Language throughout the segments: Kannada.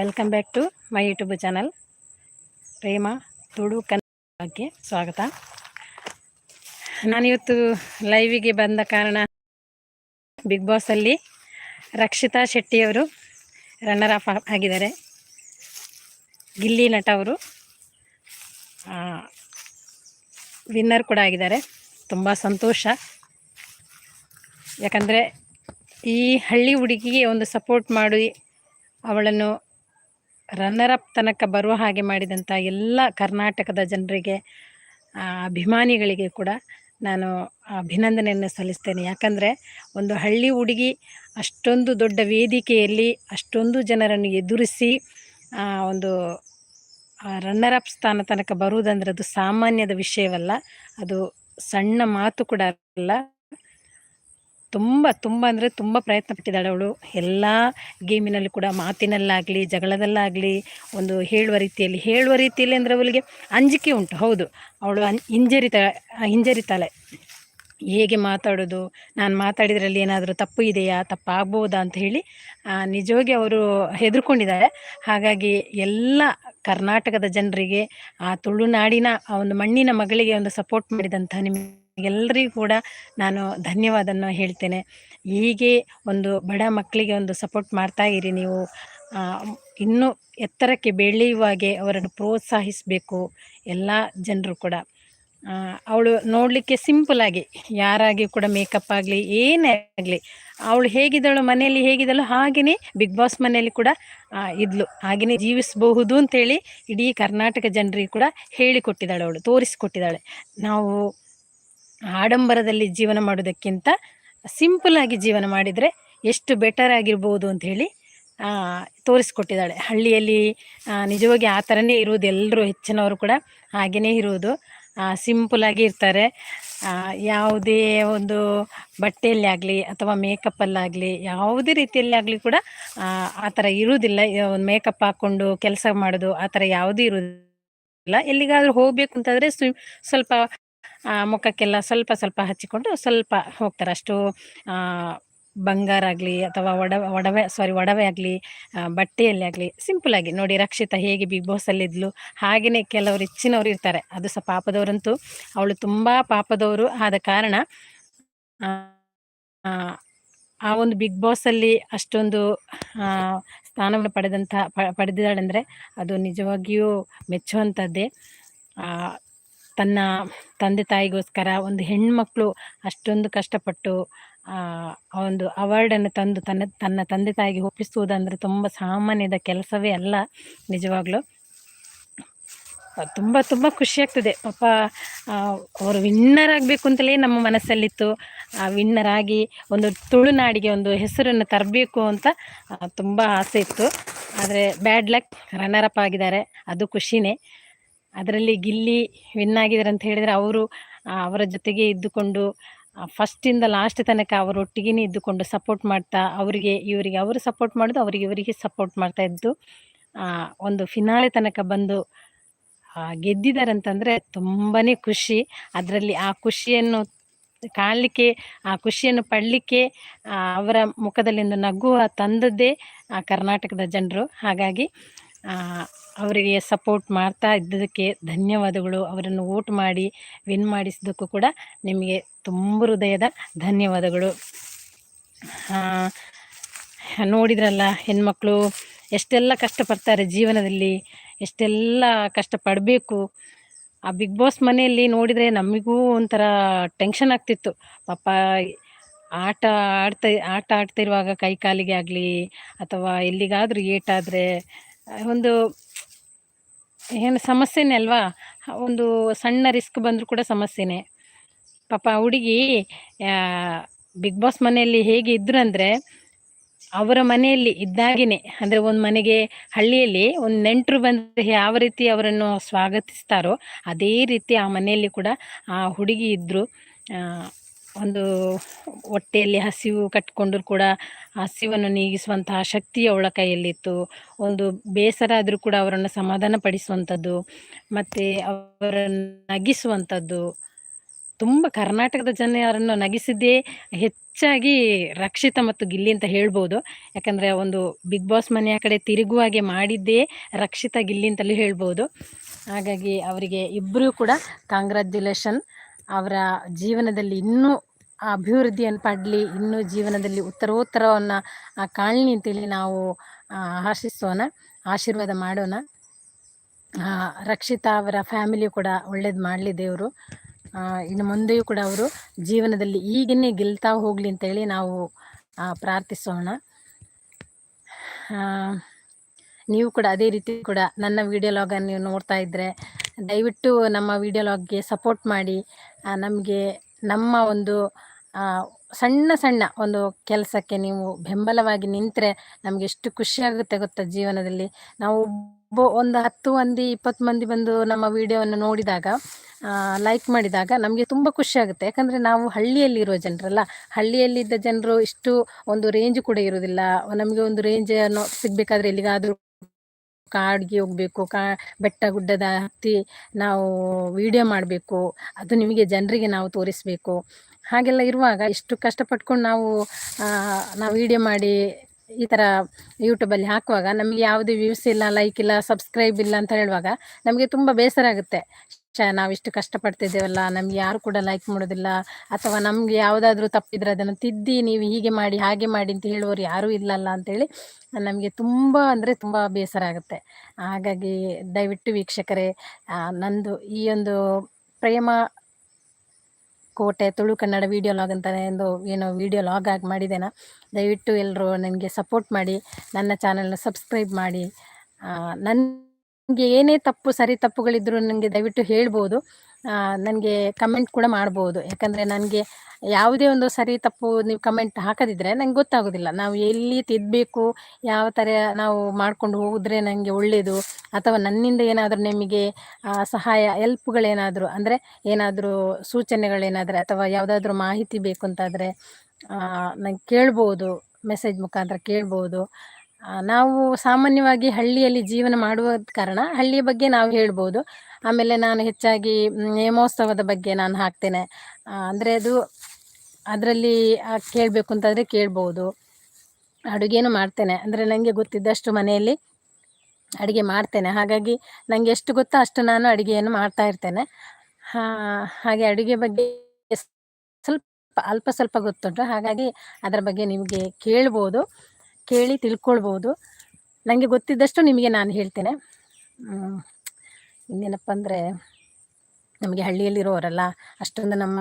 Welcome back to my YouTube channel Prema Tulu ಕನ್ನಡಕ್ಕೆ ಸ್ವಾಗತ. ನಾನಿವತ್ತು ಲೈವಿಗೆ ಬಂದ ಕಾರಣ ಬಿಗ್ ಬಾಸಲ್ಲಿ ರಕ್ಷಿತಾ ಶೆಟ್ಟಿಯವರು ರನ್ನರ್ ಆಫ್ ಆಗಿದ್ದಾರೆ. ಗಿಲ್ಲಿ ನಟ ಅವರು ವಿನ್ನರ್ ಕೂಡ ಆಗಿದ್ದಾರೆ. ತುಂಬ ಸಂತೋಷ. ಯಾಕಂದರೆ ಈ ಹಳ್ಳಿ ಹುಡುಗಿಗೆ ಒಂದು ಸಪೋರ್ಟ್ ಮಾಡಿ ಅವಳನ್ನು ರನ್ನರ್ ಅಪ್ ತನಕ ಬರುವ ಹಾಗೆ ಮಾಡಿದಂಥ ಎಲ್ಲ ಕರ್ನಾಟಕದ ಜನರಿಗೆ ಅಭಿಮಾನಿಗಳಿಗೆ ಕೂಡ ನಾನು ಅಭಿನಂದನೆಯನ್ನು ಸಲ್ಲಿಸ್ತೇನೆ. ಯಾಕಂದರೆ ಒಂದು ಹಳ್ಳಿ ಹುಡುಗಿ ಅಷ್ಟೊಂದು ದೊಡ್ಡ ವೇದಿಕೆಯಲ್ಲಿ ಅಷ್ಟೊಂದು ಜನರನ್ನು ಎದುರಿಸಿ ಒಂದು ರನ್ನರ್ ಅಪ್ ಸ್ಥಾನ ತನಕ ಬರುವುದಂದ್ರೆ ಅದು ಸಾಮಾನ್ಯದ ವಿಷಯವಲ್ಲ. ಅದು ಸಣ್ಣ ಮಾತು ಕೂಡ ಅಲ್ಲ. ತುಂಬ ತುಂಬ ಅಂದರೆ ತುಂಬ ಪ್ರಯತ್ನ ಪಟ್ಟಿದ್ದಾಳೆ ಅವಳು. ಎಲ್ಲ ಗೇಮಿನಲ್ಲಿ ಕೂಡ ಮಾತಿನಲ್ಲಾಗಲಿ, ಜಗಳದಲ್ಲಾಗಲಿ, ಒಂದು ಹೇಳುವ ರೀತಿಯಲ್ಲಿ ಹೇಳುವ ರೀತಿಯಲ್ಲಿ ಅಂದರೆ ಅವಳಿಗೆ ಅಂಜಿಕೆ ಉಂಟು. ಹೌದು, ಅವಳು ಅನ್, ಹಿಂಜರಿತ, ಹಿಂಜರಿತಾಳೆ. ಹೇಗೆ ಮಾತಾಡೋದು, ನಾನು ಮಾತಾಡಿದ್ರಲ್ಲಿ ಏನಾದರೂ ತಪ್ಪು ಇದೆಯಾ, ತಪ್ಪಾಗ್ಬೋದಾ ಅಂತ ಹೇಳಿ ನಿಜವಾಗಿ ಅವರು ಹೆದರ್ಕೊಂಡಿದ್ದಾರೆ. ಹಾಗಾಗಿ ಎಲ್ಲ ಕರ್ನಾಟಕದ ಜನರಿಗೆ, ಆ ತುಳುನಾಡಿನ ಆ ಒಂದು ಮಣ್ಣಿನ ಮಗಳಿಗೆ ಒಂದು ಸಪೋರ್ಟ್ ಮಾಡಿದಂಥ ನಿಮಗೆಲ್ಲರಿಗೂ ಕೂಡ ನಾನು ಧನ್ಯವಾದನ ಹೇಳ್ತೇನೆ. ಹೀಗೆ ಒಂದು ಬಡ ಮಕ್ಕಳಿಗೆ ಒಂದು ಸಪೋರ್ಟ್ ಮಾಡ್ತಾ ಇರಿ ನೀವು. ಇನ್ನೂ ಎತ್ತರಕ್ಕೆ ಬೆಳೆಯುವಾಗೆ ಅವರನ್ನು ಪ್ರೋತ್ಸಾಹಿಸಬೇಕು ಎಲ್ಲ ಜನರು ಕೂಡ. ಅವಳು ನೋಡಲಿಕ್ಕೆ ಸಿಂಪಲ್ ಆಗಿ ಯಾರಾಗಿ ಕೂಡ ಮೇಕಪ್ ಆಗಲಿ, ಏನೇ ಆಗಲಿ, ಅವಳು ಹೇಗಿದ್ದಾಳು, ಮನೆಯಲ್ಲಿ ಹೇಗಿದ್ದಳು ಹಾಗೆಯೇ ಬಿಗ್ ಬಾಸ್ ಮನೆಯಲ್ಲಿ ಕೂಡ ಇದ್ಲು. ಹಾಗೆಯೇ ಜೀವಿಸಬಹುದು ಅಂತೇಳಿ ಇಡೀ ಕರ್ನಾಟಕ ಜನರಿಗೆ ಕೂಡ ಹೇಳಿಕೊಟ್ಟಿದ್ದಾಳೆ ಅವಳು, ತೋರಿಸಿಕೊಟ್ಟಿದ್ದಾಳೆ. ನಾವು ಆಡಂಬರದಲ್ಲಿ ಜೀವನ ಮಾಡೋದಕ್ಕಿಂತ ಸಿಂಪಲ್ ಆಗಿ ಜೀವನ ಮಾಡಿದರೆ ಎಷ್ಟು ಬೆಟರ್ ಆಗಿರ್ಬೋದು ಅಂತ ಹೇಳಿ ತೋರಿಸ್ಕೊಟ್ಟಿದ್ದಾಳೆ. ಹಳ್ಳಿಯಲ್ಲಿ ನಿಜವಾಗಿ ಆ ಥರನೇ ಇರುವುದು ಎಲ್ಲರೂ ಹೆಚ್ಚಿನವರು ಕೂಡ ಹಾಗೆಯೇ ಇರುವುದು ಆಗಿ ಇರ್ತಾರೆ. ಯಾವುದೇ ಒಂದು ಬಟ್ಟೆಯಲ್ಲಿ ಆಗಲಿ ಅಥವಾ ಮೇಕಪ್ಪಲ್ಲಾಗಲಿ ಯಾವುದೇ ರೀತಿಯಲ್ಲಿ ಆಗಲಿ ಕೂಡ ಆ, ಥರ ಇರುವುದಿಲ್ಲ. ಒಂದು ಮೇಕಪ್ ಹಾಕ್ಕೊಂಡು ಕೆಲಸ ಮಾಡೋದು ಆ ಥರ ಯಾವುದೂ ಇರುವುದಿಲ್ಲ. ಎಲ್ಲಿಗಾದರೂ ಹೋಗಬೇಕು ಅಂತಂದರೆ ಸ್ವಿಮ್ ಸ್ವಲ್ಪ ಮುಖಕ್ಕೆಲ್ಲ ಸ್ವಲ್ಪ ಸ್ವಲ್ಪ ಹಚ್ಚಿಕೊಂಡು ಸ್ವಲ್ಪ ಹೋಗ್ತಾರೆ. ಅಷ್ಟು ಬಂಗಾರ ಆಗಲಿ ಅಥವಾ ಒಡವೆ ಒಡವೆ ಸಾರಿ ಒಡವೆ ಆಗಲಿ ಬಟ್ಟೆಯಲ್ಲಿ ಆಗಲಿ ಸಿಂಪಲಾಗಿ ನೋಡಿ ರಕ್ಷಿತ ಹೇಗೆ ಬಿಗ್ ಬಾಸಲ್ಲಿದ್ಲು ಹಾಗೆಯೇ ಕೆಲವರು ಹೆಚ್ಚಿನವರು ಇರ್ತಾರೆ. ಅದು ಸಹ ಪಾಪದವರಂತೂ ಅವಳು ತುಂಬ ಪಾಪದವರು ಆದ ಕಾರಣ ಆ, ಒಂದು ಬಿಗ್ ಬಾಸಲ್ಲಿ ಅಷ್ಟೊಂದು ಸ್ಥಾನವನ್ನು ಪಡೆದಂಥ ಪ ಪಡೆದಿದ್ದಾಳೆಂದರೆ ಅದು ನಿಜವಾಗಿಯೂ ಮೆಚ್ಚುವಂಥದ್ದೇ. ತನ್ನ ತಂದೆ ತಾಯಿಗೋಸ್ಕರ ಒಂದು ಹೆಣ್ಮಕ್ಳು ಅಷ್ಟೊಂದು ಕಷ್ಟಪಟ್ಟು, ಆ, ಒಂದು ಅವಾರ್ಡನ್ನು ತಂದು ತನ್ನ ತನ್ನ ತಂದೆ ತಾಯಿಗೆ ಒಪ್ಪಿಸುವುದಂದ್ರೆ ತುಂಬ ಸಾಮಾನ್ಯದ ಕೆಲಸವೇ ಅಲ್ಲ, ನಿಜವಾಗ್ಲೂ. ತುಂಬ ತುಂಬ ಖುಷಿ ಆಗ್ತದೆ. ಪಾಪ ಅವರು ವಿನ್ನರ್ ಆಗಬೇಕು ಅಂತಲೇ ನಮ್ಮ ಮನಸ್ಸಲ್ಲಿತ್ತು. ಆ ವಿನ್ನರ್ ಆಗಿ ಒಂದು ತುಳುನಾಡಿಗೆ ಒಂದು ಹೆಸರನ್ನು ತರಬೇಕು ಅಂತ ತುಂಬ ಆಸೆ ಇತ್ತು. ಆದರೆ ಬ್ಯಾಡ್ ಲಕ್ ರನ್ನರ್ ಅಪ್ ಆಗಿದ್ದಾರೆ. ಅದು ಖುಷಿನೇ. ಅದರಲ್ಲಿ ಗಿಲ್ಲಿ ವಿನ್ ಆಗಿದ್ದಾರೆ ಅಂತ ಹೇಳಿದರೆ ಅವರು ಅವರ ಜೊತೆಗೆ ಇದ್ದುಕೊಂಡು ಫಸ್ಟಿಂದ ಲಾಸ್ಟ್ ತನಕ ಅವರೊಟ್ಟಿಗೆ ಇದ್ದುಕೊಂಡು ಸಪೋರ್ಟ್ ಮಾಡ್ತಾ, ಅವರಿಗೆ, ಇವರಿಗೆ ಅವರು ಸಪೋರ್ಟ್ ಮಾಡೋದು, ಅವರಿಗೆ ಇವರಿಗೆ ಸಪೋರ್ಟ್ ಮಾಡ್ತಾ ಇದ್ದು ಒಂದು ಫಿನಾಲೆ ತನಕ ಬಂದು ಗೆದ್ದಿದ್ದಾರೆ ಅಂತಂದರೆ ತುಂಬಾ ಖುಷಿ. ಅದರಲ್ಲಿ ಆ ಖುಷಿಯನ್ನು ಕಾಣಲಿಕ್ಕೆ, ಆ ಖುಷಿಯನ್ನು ಪಡಲಿಕ್ಕೆ ಅವರ ಮುಖದಲ್ಲಿ ಒಂದು ನಗುವ ತಂದದ್ದೇ, ಆ, ಕರ್ನಾಟಕದ ಜನರು. ಹಾಗಾಗಿ ಅವರಿಗೆ ಸಪೋರ್ಟ್ ಮಾಡ್ತಾ ಇದ್ದದಕ್ಕೆ ಧನ್ಯವಾದಗಳು. ಅವರನ್ನು ವೋಟ್ ಮಾಡಿ ವಿನ್ ಮಾಡಿಸಿದ್ದಕ್ಕೂ ಕೂಡ ನಿಮಗೆ ತುಂಬ ಹೃದಯದ ಧನ್ಯವಾದಗಳು. ನೋಡಿದ್ರಲ್ಲ ಹೆಣ್ಮಕ್ಳು ಎಷ್ಟೆಲ್ಲ ಕಷ್ಟಪಡ್ತಾರೆ ಜೀವನದಲ್ಲಿ, ಎಷ್ಟೆಲ್ಲ ಕಷ್ಟಪಡಬೇಕು. ಆ ಬಿಗ್ ಬಾಸ್ ಮನೆಯಲ್ಲಿ ನೋಡಿದರೆ ನಮಗೂ ಒಂಥರ ಟೆನ್ಷನ್ ಆಗ್ತಿತ್ತು. ಪಾಪ ಆಟ ಆಡ್ತಾ, ಆಟ ಆಡ್ತಿರುವಾಗ ಕೈ ಕಾಲಿಗೆ ಆಗಲಿ ಅಥವಾ ಎಲ್ಲಿಗಾದರೂ ಏಟಾದರೆ, ಒಂದು ಏನು ಸಮಸ್ಯೆನೇ ಅಲ್ವಾ? ಒಂದು ಸಣ್ಣ ರಿಸ್ಕ್ ಬಂದರೂ ಕೂಡ ಸಮಸ್ಯೆನೇ. ಪಾಪ ಹುಡುಗಿ ಬಿಗ್ ಬಾಸ್ ಮನೆಯಲ್ಲಿ ಹೇಗೆ ಇದ್ರು ಅಂದರೆ, ಅವರ ಮನೆಯಲ್ಲಿ ಇದ್ದಾಗೇನೆ, ಅಂದರೆ ಒಂದು ಮನೆಗೆ, ಹಳ್ಳಿಯಲ್ಲಿ ಒಂದು ನೆಂಟರು ಬಂದರೆ ಯಾವ ರೀತಿ ಅವರನ್ನು ಸ್ವಾಗತಿಸ್ತಾರೋ, ಅದೇ ರೀತಿ ಆ ಮನೆಯಲ್ಲಿ ಕೂಡ ಆ ಹುಡುಗಿ ಇದ್ದರು ಒಂದು ಹೊಟ್ಟೆಯಲ್ಲಿ ಹಸಿವು ಕಟ್ಕೊಂಡ್ರು ಕೂಡ ಹಸಿವನ್ನು ನೀಗಿಸುವಂತಹ ಶಕ್ತಿ ಅವಳ ಕೈಯಲ್ಲಿತ್ತು. ಒಂದು ಬೇಸರ ಆದರೂ ಕೂಡ ಅವರನ್ನು ಸಮಾಧಾನ ಪಡಿಸುವಂಥದ್ದು, ಮತ್ತು ಅವರನ್ನು ನಗಿಸುವಂಥದ್ದು. ತುಂಬ ಕರ್ನಾಟಕದ ಜನರನ್ನು ನಗಿಸಿದ್ದೇ ಹೆಚ್ಚಾಗಿ ರಕ್ಷಿತ ಮತ್ತು ಗಿಲ್ಲಿ ಅಂತ ಹೇಳ್ಬೋದು. ಯಾಕಂದರೆ ಒಂದು ಬಿಗ್ ಬಾಸ್ ಮನೆಯ ಕಡೆ ತಿರುಗುವಾಗೆ ಮಾಡಿದ್ದೇ ರಕ್ಷಿತ ಗಿಲ್ಲಿ ಅಂತಲೂ ಹೇಳ್ಬೋದು. ಹಾಗಾಗಿ ಅವರಿಗೆ ಇಬ್ಬರೂ ಕೂಡ ಕಾಂಗ್ರ್ಯಾಚುಲೇಷನ್ ಅವರ ಜೀವನದಲ್ಲಿ ಇನ್ನೂ ಅಭಿವೃದ್ಧಿಯನ್ನು ಪಡಲಿ, ಇನ್ನೂ ಜೀವನದಲ್ಲಿ ಉತ್ತರೋತ್ತರವನ್ನು ಕಾಣಲಿ ಅಂತೇಳಿ ನಾವು ಆಶಿಸೋಣ, ಆಶೀರ್ವಾದ ಮಾಡೋಣ. ರಕ್ಷಿತಾ ಅವರ ಫ್ಯಾಮಿಲಿ ಕೂಡ ಒಳ್ಳೇದು ಮಾಡಲಿ ದೇವರು. ಇನ್ನು ಮುಂದೆಯೂ ಕೂಡ ಅವರು ಜೀವನದಲ್ಲಿ ಈಗಿನೇ ಗೆಲ್ತಾ ಹೋಗಲಿ ಅಂತೇಳಿ ನಾವು ಪ್ರಾರ್ಥಿಸೋಣ. ನೀವು ಕೂಡ ಅದೇ ರೀತಿ ಕೂಡ ನನ್ನ ವಿಡಿಯೋ ಲಾಗನ್ನು ನೀವು ನೋಡ್ತಾ ಇದ್ದರೆ ದಯವಿಟ್ಟು ನಮ್ಮ ವಿಡಿಯೋ ಲಾಗ್ಗೆ ಸಪೋರ್ಟ್ ಮಾಡಿ ನಮಗೆ ನಮ್ಮ ಒಂದು ಸಣ್ಣ ಸಣ್ಣ ಒಂದು ಕೆಲಸಕ್ಕೆ ನೀವು ಬೆಂಬಲವಾಗಿ ನಿಂತರೆ ನಮಗೆ ಎಷ್ಟು ಖುಷಿಯಾಗುತ್ತೆ ಗೊತ್ತಾ ಜೀವನದಲ್ಲಿ. ನಾವು ಒಂದು ಹತ್ತು ಮಂದಿ, ಇಪ್ಪತ್ತು ಮಂದಿ ಬಂದು ನಮ್ಮ ವಿಡಿಯೋವನ್ನು ನೋಡಿದಾಗ ಲೈಕ್ ಮಾಡಿದಾಗ ನಮಗೆ ತುಂಬ ಖುಷಿಯಾಗುತ್ತೆ. ಯಾಕಂದರೆ ನಾವು ಹಳ್ಳಿಯಲ್ಲಿರೋ ಜನರಲ್ಲ. ಹಳ್ಳಿಯಲ್ಲಿದ್ದ ಜನರು ಇಷ್ಟು ಒಂದು ರೇಂಜ್ ಕೂಡ ಇರೋದಿಲ್ಲ ನಮಗೆ ಒಂದು ರೇಂಜ್ ಸಿಗಬೇಕಾದ್ರೆ ಎಲ್ಲಿಗಾದರೂ ಕಾಡಿಗೆ ಹೋಗಬೇಕು, ಕಾ, ಬೆಟ್ಟ ಗುಡ್ಡದ ಹತ್ತಿ ನಾವು ವಿಡಿಯೋ ಮಾಡಬೇಕು, ಅದು ನಿಮಗೆ ಜನರಿಗೆ ನಾವು ತೋರಿಸಬೇಕು. ಹಾಗೆಲ್ಲ ಇರುವಾಗ ಎಷ್ಟು ಕಷ್ಟಪಟ್ಕೊಂಡು ನಾವು ನಾವು ವಿಡಿಯೋ ಮಾಡಿ ಈ ಥರ ಯೂಟ್ಯೂಬಲ್ಲಿ ಹಾಕುವಾಗ ನಮಗೆ ಯಾವುದೇ ವ್ಯೂಸ್ ಇಲ್ಲ ಲೈಕ್ ಇಲ್ಲ ಸಬ್ಸ್ಕ್ರೈಬ್ ಇಲ್ಲ ಅಂತ ಹೇಳುವಾಗ ನಮಗೆ ತುಂಬ ಬೇಸರ ಆಗುತ್ತೆ. ಚ ನಾವಿಷ್ಟು ಕಷ್ಟಪಡ್ತಿದ್ದೇವಲ್ಲ, ನಮ್ಗೆ ಯಾರು ಕೂಡ ಲೈಕ್ ಮಾಡೋದಿಲ್ಲ. ಅಥವಾ ನಮಗೆ ಯಾವುದಾದ್ರೂ ತಪ್ಪಿದ್ರೆ ಅದನ್ನು ತಿದ್ದಿ, ನೀವು ಹೀಗೆ ಮಾಡಿ, ಹಾಗೆ ಮಾಡಿ ಅಂತ ಹೇಳುವವರು ಯಾರೂ ಇಲ್ಲಲ್ಲ ಅಂತೇಳಿ ನಮಗೆ ತುಂಬ ಅಂದರೆ ತುಂಬ ಬೇಸರ ಆಗುತ್ತೆ. ಹಾಗಾಗಿ ದಯವಿಟ್ಟು ವೀಕ್ಷಕರೇ ನಂದು ಈ ಒಂದು ಪ್ರೇಮ ಕೋಟೆ, ತುಳು ಕನ್ನಡ ವಿಡಿಯೋ ಲಾಗ್ ಅಂತ ಒಂದು ಏನೋ ವಿಡಿಯೋ ಲಾಗ್ ಆಗಿ ಮಾಡಿದ್ದೇನೆ? ದಯವಿಟ್ಟು ಎಲ್ಲರೂ ನನಗೆ ಸಪೋರ್ಟ್ ಮಾಡಿ, ನನ್ನ ಚಾನಲ್ನ ಸಬ್ಸ್ಕ್ರೈಬ್ ಮಾಡಿ ನನಗೆ ಏನೇ ತಪ್ಪು, ಸರಿ ತಪ್ಪುಗಳಿದ್ರು ನನಗೆ ದಯವಿಟ್ಟು ಹೇಳ್ಬೋದು. ನನಗೆ ಕಮೆಂಟ್ ಕೂಡ ಮಾಡ್ಬೋದು. ಯಾಕಂದರೆ ನನಗೆ ಯಾವುದೇ ಒಂದು ಸರಿ ತಪ್ಪು ನೀವು ಕಮೆಂಟ್ ಹಾಕದಿದ್ರೆ ನಂಗೆ ಗೊತ್ತಾಗೋದಿಲ್ಲ. ನಾವು ಎಲ್ಲಿ ತಿದ್ದಬೇಕು ಯಾವ ಥರ ನಾವು ಮಾಡ್ಕೊಂಡು ಹೋಗಿದ್ರೆ ನನಗೆ ಒಳ್ಳೆಯದು ಅಥವಾ ನನ್ನಿಂದ ಏನಾದರೂ ನಿಮಗೆ ಸಹಾಯ ಎಲ್ಪ್ಗಳೇನಾದರೂ ಅಂದರೆ ಏನಾದರೂ ಸೂಚನೆಗಳೇನಾದರೆ, ಅಥವಾ ಯಾವುದಾದ್ರೂ ಮಾಹಿತಿ ಬೇಕು ಅಂತಾದರೆ ನಂಗೆ ಕೇಳ್ಬೋದು ಮೆಸೇಜ್ ಮುಖಾಂತರ ಕೇಳ್ಬೋದು. ನಾವು ಸಾಮಾನ್ಯವಾಗಿ ಹಳ್ಳಿಯಲ್ಲಿ ಜೀವನ ಮಾಡುವ ಕಾರಣ ಹಳ್ಳಿಯ ಬಗ್ಗೆ ನಾವು ಹೇಳ್ಬೋದು. ಆಮೇಲೆ ನಾನು ಹೆಚ್ಚಾಗಿ ನೇಮೋತ್ಸವದ ಬಗ್ಗೆ ನಾನು ಹಾಕ್ತೇನೆ. ಅಂದರೆ ಅದು ಅದರಲ್ಲಿ ಕೇಳಬೇಕು ಅಂತಂದರೆ ಕೇಳ್ಬೋದು. ಅಡುಗೆನೂ ಮಾಡ್ತೇನೆ. ಅಂದರೆ ನನಗೆ ಗೊತ್ತಿದ್ದಷ್ಟು ಮನೆಯಲ್ಲಿ ಅಡುಗೆ ಮಾಡ್ತೇನೆ. ಹಾಗಾಗಿ ನನಗೆ ಎಷ್ಟು ಗೊತ್ತೋ ಅಷ್ಟು ನಾನು ಅಡುಗೆಯನ್ನು ಮಾಡ್ತಾ ಇರ್ತೇನೆ. ಹಾಗೆ ಅಡುಗೆ ಬಗ್ಗೆ ಸ್ವಲ್ಪ, ಅಲ್ಪ ಸ್ವಲ್ಪ ಗೊತ್ತುಂಟು. ಹಾಗಾಗಿ ಅದರ ಬಗ್ಗೆ ನಿಮಗೆ ಕೇಳ್ಬೋದು. ಕೇಳಿ ತಿಳ್ಕೊಳ್ಬೋದು. ನನಗೆ ಗೊತ್ತಿದ್ದಷ್ಟು ನಿಮಗೆ ನಾನು ಹೇಳ್ತೇನೆ. ಇನ್ನೇನಪ್ಪ ಅಂದರೆ ನಮಗೆ ಹಳ್ಳಿಯಲ್ಲಿರೋರಲ್ಲ ಅಷ್ಟೊಂದು ನಮ್ಮ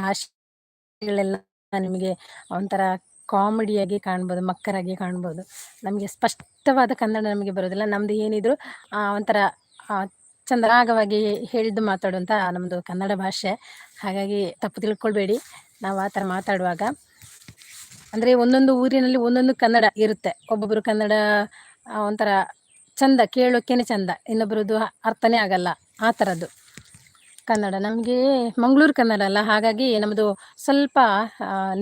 ಭಾಷೆಗಳೆಲ್ಲ ನಿಮಗೆ ಒಂಥರ ಕಾಮಿಡಿಯಾಗಿ ಕಾಣ್ಬೋದು, ಮಕ್ಕರಾಗಿ ಕಾಣ್ಬೋದು. ನಮಗೆ ಸ್ಪಷ್ಟವಾದ ಕನ್ನಡ ನಮಗೆ ಬರೋದಿಲ್ಲ. ನಮ್ಮದು ಏನಿದ್ರು ಒಂಥರ ಚಂದ್ರಾಗವಾಗಿ ಹೇಳಿದ್ದು ಮಾತಾಡುವಂಥ ನಮ್ಮದು ಕನ್ನಡ ಭಾಷೆ. ಹಾಗಾಗಿ ತಪ್ಪು ತಿಳ್ಕೊಳ್ಬೇಡಿ. ನಾವು ಆ ಥರ ಮಾತಾಡುವಾಗ. ಅಂದರೆ ಒಂದೊಂದು ಊರಿನಲ್ಲಿ ಒಂದೊಂದು ಕನ್ನಡ ಇರುತ್ತೆ. ಒಬ್ಬೊಬ್ಬರು ಕನ್ನಡ ಒಂಥರ ಚಂದ ಕೇಳೋಕ್ಕೇನೆ ಚಂದ. ಇನ್ನೊಬ್ಬರದ್ದು ಅರ್ಥನೇ ಆಗಲ್ಲ. ಆ ಥರದ್ದು. ಕನ್ನಡ. ನಮಗೆ ಮಂಗಳೂರು ಕನ್ನಡ ಅಲ್ಲ. ಹಾಗಾಗಿ ನಮ್ಮದು ಸ್ವಲ್ಪ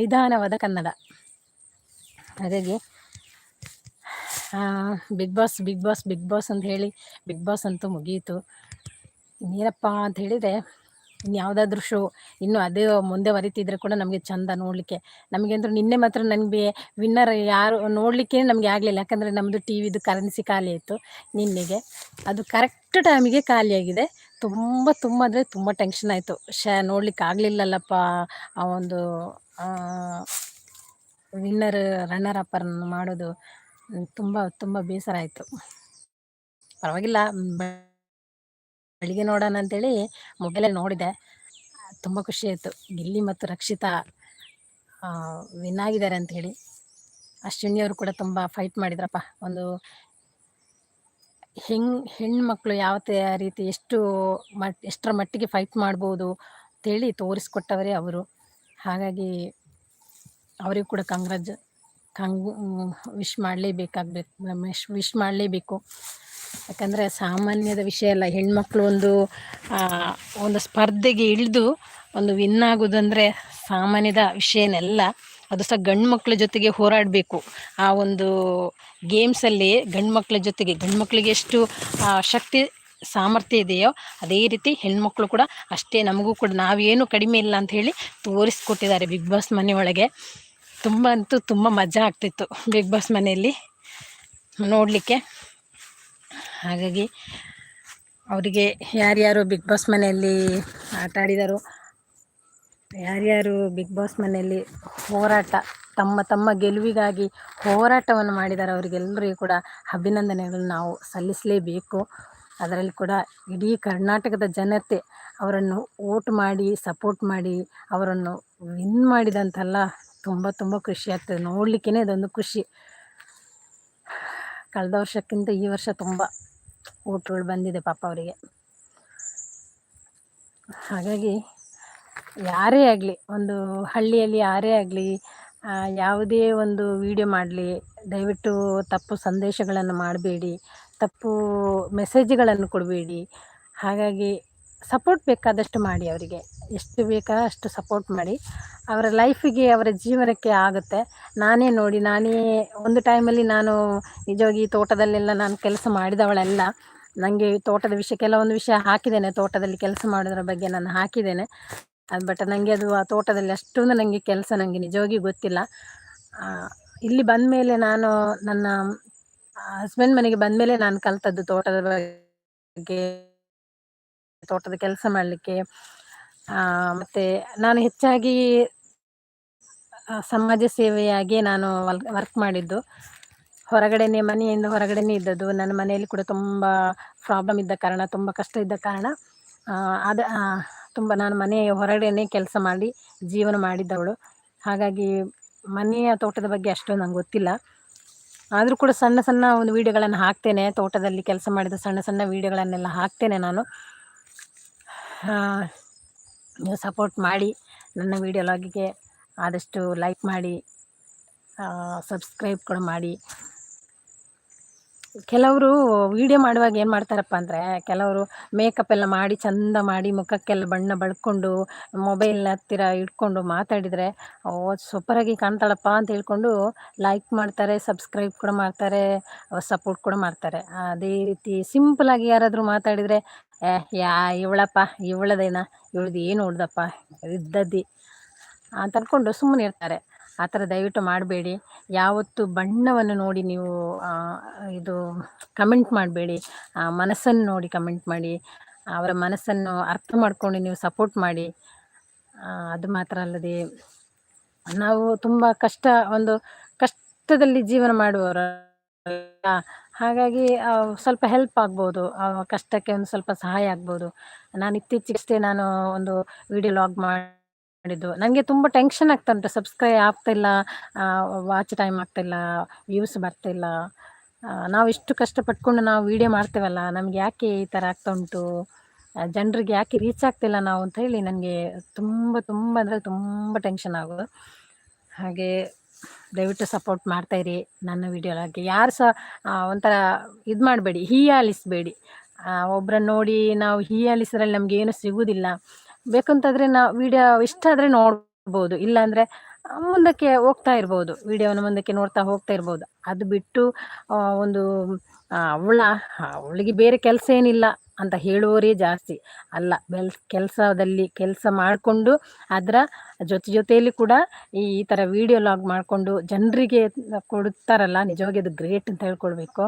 ನಿಧಾನವಾದ ಕನ್ನಡ. ಹಾಗಾಗಿ big boss big boss big boss ಅಂತ ಹೇಳಿ, ಬಿಗ್ ಬಾಸ್ ಅಂತೂ ಮುಗಿಯಿತು ನೀರಪ್ಪ ಅಂತ ಹೇಳಿದರೆ ಇನ್ಯಾವುದಾದ್ರೂ ಶೋ ಇನ್ನು ಅದೇ ಮುಂದೆ ಬರೀತಿದ್ರೆ ಕೂಡ ನಮಗೆ ಚಂದ ನೋಡಲಿಕ್ಕೆ. ನಮಗೆ ಅಂದ್ರೆ ನಿನ್ನೆ ಮಾತ್ರ ನನಗೆ ವಿನ್ನರ್ ಯಾರು ನೋಡಲಿಕ್ಕೆ ನಮಗೆ ಆಗಲಿಲ್ಲ. ಯಾಕಂದರೆ ನಮ್ಮದು ಟಿ ವಿದು ಕರೆನ್ಸಿ ಖಾಲಿ ಆಯಿತು ನಿನ್ನೆಗೆ. ಅದು ಕರೆಕ್ಟ್ ಟೈಮಿಗೆ ಖಾಲಿಯಾಗಿದೆ ತುಂಬ ತುಂಬ ಅಂದರೆ ತುಂಬ ಟೆನ್ಷನ್ ಆಯಿತು. ಶ, ನೋಡ್ಲಿಕ್ಕೆ ಆಗಲಿಲ್ಲಲ್ಲಪ್ಪ ಆ ಒಂದು ವಿನ್ನರ್ ರನ್ನರ್ ಅಪ್ಪರನ್ನು ಮಾಡೋದು. ತುಂಬ ತುಂಬ ಬೇಸರ ಆಯಿತು. ಪರವಾಗಿಲ್ಲ. ಬೆಳಿಗ್ಗೆ ನೋಡೋಣ ಅಂತೇಳಿ ಮೊಬೈಲಲ್ಲಿ ನೋಡಿದೆ. ತುಂಬ ಖುಷಿ ಆಯಿತು. ಗಿಲ್ಲಿ ಮತ್ತು ರಕ್ಷಿತಾ ವಿನ್ ಆಗಿದ್ದಾರೆ ಅಂಥೇಳಿ ಅಶ್ವಿನಿಯವರು ಕೂಡ ತುಂಬ ಫೈಟ್ ಮಾಡಿದ್ರಪ್ಪ. ಒಂದು ಹೆಂಗ್ ಹೆಣ್ಮಕ್ಳು ಯಾವ ರೀತಿ ಎಷ್ಟು ಮಟ್, ಎಷ್ಟರ ಮಟ್ಟಿಗೆ ಫೈಟ್ ಮಾಡ್ಬೋದು ಅಂತೇಳಿ ತೋರಿಸ್ಕೊಟ್ಟವರೇ ಅವರು. ಹಾಗಾಗಿ ಅವರಿಗೂ ಕೂಡ ಕಂಗ್ರಾಜ್ ಕಂಗ್ ವಿಶ್ ಮಾಡಲೇಬೇಕಾಗಬೇಕು ವಿಶ್ ಮಾಡಲೇಬೇಕು. ಯಾಕಂದರೆ ಸಾಮಾನ್ಯದ ವಿಷಯ ಅಲ್ಲ, ಹೆಣ್ಮಕ್ಳು ಒಂದು ಒಂದು ಸ್ಪರ್ಧೆಗೆ ಇಳಿದು ಒಂದು ವಿನ್ ಆಗೋದಂದರೆ ಸಾಮಾನ್ಯದ ವಿಷಯನೆಲ್ಲ ಅದು ಸಹ ಗಂಡು ಮಕ್ಕಳ ಜೊತೆಗೆ ಹೋರಾಡಬೇಕು. ಆ ಒಂದು ಗೇಮ್ಸಲ್ಲಿ ಗಂಡು ಮಕ್ಕಳ ಜೊತೆಗೆ ಗಂಡು ಮಕ್ಕಳಿಗೆ ಎಷ್ಟು ಶಕ್ತಿ, ಸಾಮರ್ಥ್ಯ ಇದೆಯೋ ಅದೇ ರೀತಿ ಹೆಣ್ಮಕ್ಳು ಕೂಡ ಅಷ್ಟೇ ನಮಗೂ ಕೂಡ ನಾವೇನು ಕಡಿಮೆ ಇಲ್ಲ ಅಂತ ಹೇಳಿ ತೋರಿಸ್ಕೊಟ್ಟಿದ್ದಾರೆ ಬಿಗ್ ಬಾಸ್ ಮನೆಯೊಳಗೆ ತುಂಬ ಅಂತೂ ತುಂಬ ಮಜಾ ಆಗ್ತಿತ್ತು ಬಿಗ್ ಬಾಸ್ ಮನೆಯಲ್ಲಿ ನೋಡಲಿಕ್ಕೆ. ಹಾಗಾಗಿ ಅವರಿಗೆ ಯಾರ್ಯಾರು ಬಿಗ್ ಬಾಸ್ ಮನೆಯಲ್ಲಿ ಆಟ ಆಡಿದರು, ಯಾರ್ಯಾರು ಬಿಗ್ ಬಾಸ್ ಮನೆಯಲ್ಲಿ ಹೋರಾಟ, ತಮ್ಮ ತಮ್ಮ ಗೆಲುವಿಗಾಗಿ ಹೋರಾಟವನ್ನು ಮಾಡಿದ್ದಾರೆ ಅವರಿಗೆಲ್ಲರಿಗೂ ಕೂಡ ಅಭಿನಂದನೆಗಳು ನಾವು ಸಲ್ಲಿಸಲೇಬೇಕು. ಅದರಲ್ಲಿ ಕೂಡ ಇಡೀ ಕರ್ನಾಟಕದ ಜನತೆ ಅವರನ್ನು ಓಟ್ ಮಾಡಿ, ಸಪೋರ್ಟ್ ಮಾಡಿ, ಅವರನ್ನು ವಿನ್ ಮಾಡಿದಂತಲ್ಲ, ತುಂಬ ತುಂಬ ಖುಷಿ ಆಗ್ತದೆ. ನೋಡಲಿಕ್ಕೇ ಅದೊಂದು ಖುಷಿ. ಕಳೆದ ವರ್ಷಕ್ಕಿಂತ ಈ ವರ್ಷ ತುಂಬ ಊಟಗಳು ಬಂದಿದೆ ಪಾಪ ಅವರಿಗೆ. ಹಾಗಾಗಿ ಯಾರೇ ಆಗಲಿ, ಒಂದು ಹಳ್ಳಿಯಲ್ಲಿ ಯಾರೇ ಆಗಲಿ ಯಾವುದೇ ಒಂದು ವಿಡಿಯೋ ಮಾಡಲಿ, ದಯವಿಟ್ಟು ತಪ್ಪು ಸಂದೇಶಗಳನ್ನು ಮಾಡಬೇಡಿ, ತಪ್ಪು ಮೆಸೇಜ್ಗಳನ್ನು ಕೊಡಬೇಡಿ. ಹಾಗಾಗಿ ಸಪೋರ್ಟ್ ಬೇಕಾದಷ್ಟು ಮಾಡಿ ಅವರಿಗೆ. ಎಷ್ಟು ಬೇಕಾ ಅಷ್ಟು ಸಪೋರ್ಟ್ ಮಾಡಿ. ಅವರ ಲೈಫಿಗೆ, ಅವರ ಜೀವನಕ್ಕೆ ಆಗುತ್ತೆ. ನಾನೇ ನೋಡಿ, ನಾನೇ ಒಂದು ಟೈಮಲ್ಲಿ ನಾನು ನಿಜವಾಗಿ ತೋಟದಲ್ಲೆಲ್ಲ ನಾನು ಕೆಲಸ ಮಾಡಿದವಳೆಲ್ಲ ನನಗೆ ತೋಟದ ವಿಷಯ, ಕೆಲವೊಂದು ವಿಷಯ ಹಾಕಿದ್ದೇನೆ, ತೋಟದಲ್ಲಿ ಕೆಲಸ ಮಾಡೋದ್ರ ಬಗ್ಗೆ ನಾನು ಹಾಕಿದ್ದೇನೆ. ಅದು ಬಟ್ ನನಗೆ ಅದು ಆ ತೋಟದಲ್ಲಿ ಅಷ್ಟೊಂದು ನನಗೆ ಕೆಲಸ ನನಗೆ ನಿಜವಾಗಿ ಗೊತ್ತಿಲ್ಲ. ಇಲ್ಲಿ ಬಂದ ಮೇಲೆ ನಾನು ನನ್ನ ಹಸ್ಬೆಂಡ್ ಮನೆಗೆ ಬಂದ ಮೇಲೆ ನಾನು ಕಲ್ತದ್ದು ತೋಟದ ಬಗ್ಗೆ ತೋಟದ ಕೆಲಸ ಮಾಡಲಿಕ್ಕೆ ಮತ್ತು ನಾನು ಹೆಚ್ಚಾಗಿ ಸಮಾಜ ಸೇವೆಯಾಗಿ ನಾನು ವರ್ಕ್ ಮಾಡಿದ್ದು. ಹೊರಗಡೆನೇ, ಮನೆಯಿಂದ ಹೊರಗಡೆನೇ ಇದ್ದದ್ದು. ನನ್ನ ಮನೆಯಲ್ಲಿ ಕೂಡ ತುಂಬ ಪ್ರಾಬ್ಲಮ್ ಇದ್ದ ಕಾರಣ, ತುಂಬ ಕಷ್ಟ ಇದ್ದ ಕಾರಣ ಅದ ತುಂಬ ನಾನು ಮನೆಯ ಹೊರಗಡೆನೇ ಕೆಲಸ ಮಾಡಿ ಜೀವನ ಮಾಡಿದ್ದವಳು. ಹಾಗಾಗಿ ಮನೆಯ ತೋಟದ ಬಗ್ಗೆ ಅಷ್ಟು ನಂಗೆ ಗೊತ್ತಿಲ್ಲ. ಆದರೂ ಕೂಡ ಸಣ್ಣ ಸಣ್ಣ ಒಂದು ವೀಡಿಯೋಗಳನ್ನು ಹಾಕ್ತೇನೆ. ತೋಟದಲ್ಲಿ ಕೆಲಸ ಮಾಡಿದ ಸಣ್ಣ ಸಣ್ಣ ವೀಡಿಯೋಗಳನ್ನೆಲ್ಲ ಹಾಕ್ತೇನೆ ನಾನು. ನೀವು ಸಪೋರ್ಟ್ ಮಾಡಿ ನನ್ನ ವೀಡಿಯೋ ಲಾಗಿಗೆ ಆದಷ್ಟು ಲೈಕ್ ಮಾಡಿ ಸಬ್ಸ್ಕ್ರೈಬ್ ಕೂಡ ಮಾಡಿ. ಕೆಲವರು ವೀಡಿಯೋ ಮಾಡುವಾಗ ಏನು ಮಾಡ್ತಾರಪ್ಪ ಅಂದರೆ, ಕೆಲವರು ಮೇಕಪ್ ಎಲ್ಲ ಮಾಡಿ, ಚಂದ ಮಾಡಿ, ಮುಖಕ್ಕೆಲ್ಲ ಬಣ್ಣ ಬಳ್ಕೊಂಡು ಮೊಬೈಲ್ ಹತ್ತಿರ ಇಟ್ಕೊಂಡು ಮಾತಾಡಿದರೆ, ಓ ಸೂಪರಾಗಿ ಕಾಣ್ತಾಳಪ್ಪ ಅಂತ ಹೇಳ್ಕೊಂಡು ಲೈಕ್ ಮಾಡ್ತಾರೆ ಸಬ್ಸ್ಕ್ರೈಬ್ ಕೂಡ ಮಾಡ್ತಾರೆ ಸಪೋರ್ಟ್ ಕೂಡ ಮಾಡ್ತಾರೆ. ಅದೇ ರೀತಿ ಸಿಂಪಲಾಗಿ ಯಾರಾದರೂ ಮಾತಾಡಿದರೆ ಯಾ, ಇವಳಪ್ಪ, ಇವಳದೇನ? ಇವಳ್ದು ಏನು ಉಳ್ದಪ್ಪ? ಇದ್ದದ್ದಿ. ಅಂತ ಅಂದ್ಕೊಂಡು ಸುಮ್ಮನೆ ಇರ್ತಾರೆ. ಆ ಥರ ದಯವಿಟ್ಟು ಮಾಡಬೇಡಿ. ಯಾವತ್ತು ಬಣ್ಣವನ್ನು ನೋಡಿ ನೀವು ಇದು ಕಮೆಂಟ್ ಮಾಡಬೇಡಿ. ಮನಸ್ಸನ್ನು ನೋಡಿ ಕಮೆಂಟ್ ಮಾಡಿ. ಅವರ ಮನಸ್ಸನ್ನು ಅರ್ಥ ಮಾಡ್ಕೊಂಡು ನೀವು ಸಪೋರ್ಟ್ ಮಾಡಿ. ಅದು ಮಾತ್ರ ಅಲ್ಲದೆ ನಾವು ತುಂಬ ಕಷ್ಟ, ಒಂದು ಕಷ್ಟದಲ್ಲಿ ಜೀವನ ಮಾಡುವವರ ಹಾಗಾಗಿ ಸ್ವಲ್ಪ ಹೆಲ್ಪ್ ಆಗ್ಬೋದು. ಕಷ್ಟಕ್ಕೆ ಒಂದು ಸ್ವಲ್ಪ ಸಹಾಯ ಆಗ್ಬೋದು. ನಾನು ಇತ್ತೀಚೆಗಷ್ಟೇ ನಾನು ಒಂದು ವಿಡಿಯೋ ಲಾಗ್ ಮಾಡಿ ಮಾಡಿದ್ದು. ನನಗೆ ತುಂಬ ಟೆನ್ಷನ್ ಆಗ್ತಾ ಉಂಟು. ಸಬ್ಸ್ಕ್ರೈಬ್ ಆಗ್ತಿಲ್ಲ ವಾಚ್ ಟೈಮ್ ಆಗ್ತಿಲ್ಲ ವ್ಯೂಸ್ ಬರ್ತಿಲ್ಲ ನಾವು ಇಷ್ಟು ಕಷ್ಟಪಟ್ಕೊಂಡು ನಾವು ವಿಡಿಯೋ ಮಾಡ್ತೇವಲ್ಲ, ನಮ್ಗೆ ಯಾಕೆ ಈ ಥರ ಆಗ್ತಾ ಉಂಟು? ಜನರಿಗೆ ಯಾಕೆ ರೀಚ್ ಆಗ್ತಿಲ್ಲ ನಾವು ಅಂತ ಹೇಳಿ ನನಗೆ ತುಂಬ ತುಂಬ ಅಂದರೆ ತುಂಬ ಟೆನ್ಷನ್ ಆಗೋದು. ಹಾಗೆ ದಯವಿಟ್ಟು ಸಪೋರ್ಟ್ ಮಾಡ್ತಾಯಿರಿ ನನ್ನ ವಿಡಿಯೋಗೆ ಯಾರು ಸಹ ಒಂಥರ ಇದು ಮಾಡಬೇಡಿ ಹೀಯಾಲಿಸಬೇಡಿ ಒಬ್ಬರನ್ನ ನೋಡಿ ನಾವು ಹೀಯಾಲಿಸಿದ್ರಲ್ಲಿ ಏನು ಸಿಗುವುದಿಲ್ಲ ಬೇಕಂತಾದ್ರೆ ನಾವು ವಿಡಿಯೋ ಇಷ್ಟ ಆದರೆ ನೋಡ್ಬೋದು, ಇಲ್ಲಾಂದರೆ ಮುಂದಕ್ಕೆ ಹೋಗ್ತಾ ಇರ್ಬೋದು ವಿಡಿಯೋನ ಮುಂದಕ್ಕೆ ನೋಡ್ತಾ ಹೋಗ್ತಾ ಇರ್ಬೋದು. ಅದು ಬಿಟ್ಟು ಒಂದು ಅವಳ ಅವಳಿಗೆ ಬೇರೆ ಕೆಲಸ ಏನಿಲ್ಲ. ಅಂತ ಹೇಳುವವರೇ ಜಾಸ್ತಿ. ಅಲ್ಲ, ಬೆಲ್, ಕೆಲಸದಲ್ಲಿ ಕೆಲಸ ಮಾಡಿಕೊಂಡು ಅದರ ಜೊತೆ ಜೊತೆಯಲ್ಲಿ ಕೂಡ ಈ ಥರ ವಿಡಿಯೋ ಲಾಗ್ ಮಾಡಿಕೊಂಡು ಜನರಿಗೆ ಕೊಡ್ತಾರಲ್ಲ, ನಿಜವಾಗಿ ಅದು ಗ್ರೇಟ್ ಅಂತ ಹೇಳ್ಕೊಳ್ಬೇಕು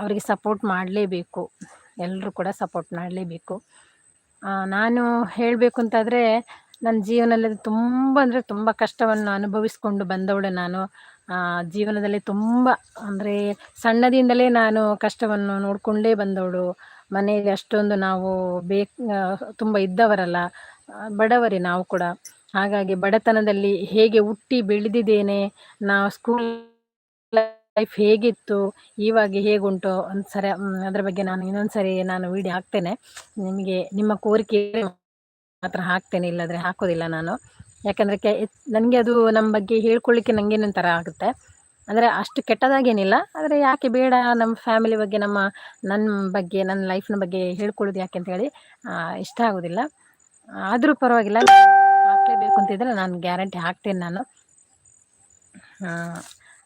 ಅವರಿಗೆ ಸಪೋರ್ಟ್ ಮಾಡಲೇಬೇಕು. ಎಲ್ಲರೂ ಕೂಡ ಸಪೋರ್ಟ್ ಮಾಡಲೇಬೇಕು. ನಾನು ಹೇಳಬೇಕು ಅಂತಾದರೆ ನನ್ನ ಜೀವನದಲ್ಲಿ ತುಂಬ ಅಂದರೆ ತುಂಬ ಕಷ್ಟವನ್ನು ಅನುಭವಿಸ್ಕೊಂಡು ಬಂದವಳು ನಾನು. ಜೀವನದಲ್ಲಿ ತುಂಬ, ಅಂದರೆ ಸಣ್ಣದಿಂದಲೇ ನಾನು ಕಷ್ಟವನ್ನು ನೋಡಿಕೊಂಡೇ ಬಂದವಳು. ಮನೆಯಲ್ಲಿ ಅಷ್ಟೊಂದು ನಾವು ಬೇಕು ತುಂಬ ಇದ್ದವರಲ್ಲ, ಬಡವರೇ ನಾವು ಕೂಡ. ಹಾಗಾಗಿ ಬಡತನದಲ್ಲಿ ಹೇಗೆ ಹುಟ್ಟಿ ಬೆಳೆದಿದ್ದೇನೆ, ನಾವು ಸ್ಕೂಲ್ ಲೈಫ್ ಹೇಗಿತ್ತು ಇವಾಗ ಹೇಗುಂಟು ಒಂದು ಸರಿ ಅದರ ಬಗ್ಗೆ ನಾನು ಇನ್ನೊಂದು ಸರಿ ನಾನು ವೀಡಿಯೋ ಹಾಕ್ತೇನೆ. ನಿಮಗೆ ನಿಮ್ಮ ಕೋರಿಕೆ ಮಾತ್ರ ಹಾಕ್ತೇನೆ, ಇಲ್ಲದ್ರೆ ಹಾಕೋದಿಲ್ಲ ನಾನು. ಯಾಕಂದರೆ ಕೆ, ನನಗೆ ಅದು ನಮ್ಮ ಬಗ್ಗೆ ಹೇಳ್ಕೊಳ್ಳಿಕ್ಕೆ ನನಗೇನೊಂಥರ ಆಗುತ್ತೆ. ಅಂದರೆ ಅಷ್ಟು ಕೆಟ್ಟದಾಗೇನಿಲ್ಲ. ಆದರೆ ಯಾಕೆ ಬೇಡ ನಮ್ಮ ಫ್ಯಾಮಿಲಿ ಬಗ್ಗೆ, ನಮ್ಮ ನನ್ನ ಬಗ್ಗೆ ನನ್ನ ಲೈಫ್ನ ಬಗ್ಗೆ ಹೇಳ್ಕೊಳ್ಳೋದು ಯಾಕೆ ಅಂತ ಹೇಳಿ ಇಷ್ಟ ಆಗೋದಿಲ್ಲ. ಆದರೂ ಪರವಾಗಿಲ್ಲ ಹಾಕಲೇಬೇಕು ಅಂತಿದ್ರೆ ನಾನು ಗ್ಯಾರಂಟಿ ಹಾಕ್ತೇನೆ ನಾನು.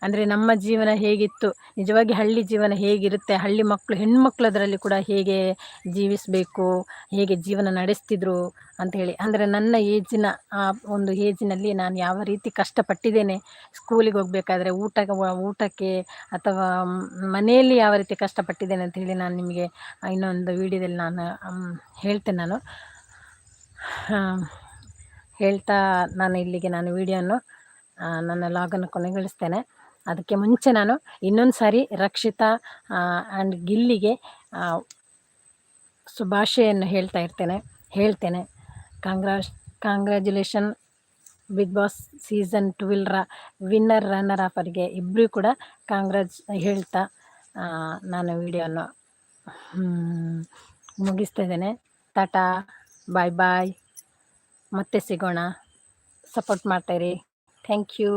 ಅಂದರೆ ನಮ್ಮ ಜೀವನ ಹೇಗಿತ್ತು? ನಿಜವಾಗಿ ಹಳ್ಳಿ ಜೀವನ ಹೇಗಿರುತ್ತೆ? ಹಳ್ಳಿ ಮಕ್ಕಳು ಹೆಣ್ಮಕ್ಳು ಅದರಲ್ಲಿ ಕೂಡ ಹೇಗೆ ಜೀವಿಸಬೇಕು? ಹೇಗೆ ಜೀವನ ನಡೆಸ್ತಿದ್ರು ಅಂಥೇಳಿ ಅಂದರೆ ನನ್ನ ಏಜಿನ, ಆ ಒಂದು ಏಜಿನಲ್ಲಿ ನಾನು ಯಾವ ರೀತಿ ಕಷ್ಟಪಟ್ಟಿದ್ದೇನೆ, ಸ್ಕೂಲಿಗೆ ಹೋಗಬೇಕಾದ್ರೆ ಊಟ ಊಟಕ್ಕೆ ಅಥವಾ ಮನೆಯಲ್ಲಿ ಯಾವ ರೀತಿ ಕಷ್ಟಪಟ್ಟಿದ್ದೇನೆ ಅಂತ ಹೇಳಿ ನಾನು ನಿಮಗೆ ಇನ್ನೊಂದು ವಿಡಿಯೋದಲ್ಲಿ ನಾನು ಹೇಳ್ತೇನೆ ನಾನು. ಹೇಳ್ತಾ ನಾನು ಇಲ್ಲಿಗೆ ನಾನು ವಿಡಿಯೋನು ನನ್ನ ಲಾಗನ್ನು ಕೊನೆಗೊಳಿಸ್ತೇನೆ. ಅದಕ್ಕೆ ಮುಂಚೆ ನಾನು ಇನ್ನೊಂದು ಸಾರಿ ರಕ್ಷಿತಾ ಆ್ಯಂಡ್ ಗಿಲ್ಲಿಗೆ ಶುಭಾಶಯನ್ನು ಹೇಳ್ತಾ ಇರ್ತೇನೆ, ಹೇಳ್ತೇನೆ. Congrats congratulation big boss season twelve winner runner ಆಫರ್ಗೆ ಇಬ್ಬರೂ ಕೂಡ ಕಾಂಗ್ರಾಜ್ ಹೇಳ್ತಾ ನಾನು ವಿಡಿಯೋನ ಮುಗಿಸ್ತಾ ಇದ್ದೇನೆ. ಟಾಟಾ ಬಾಯ್ ಬಾಯ್ ಮತ್ತೆ ಸಿಗೋಣ. Support ಮಾಡ್ತಾಯಿರಿ thank you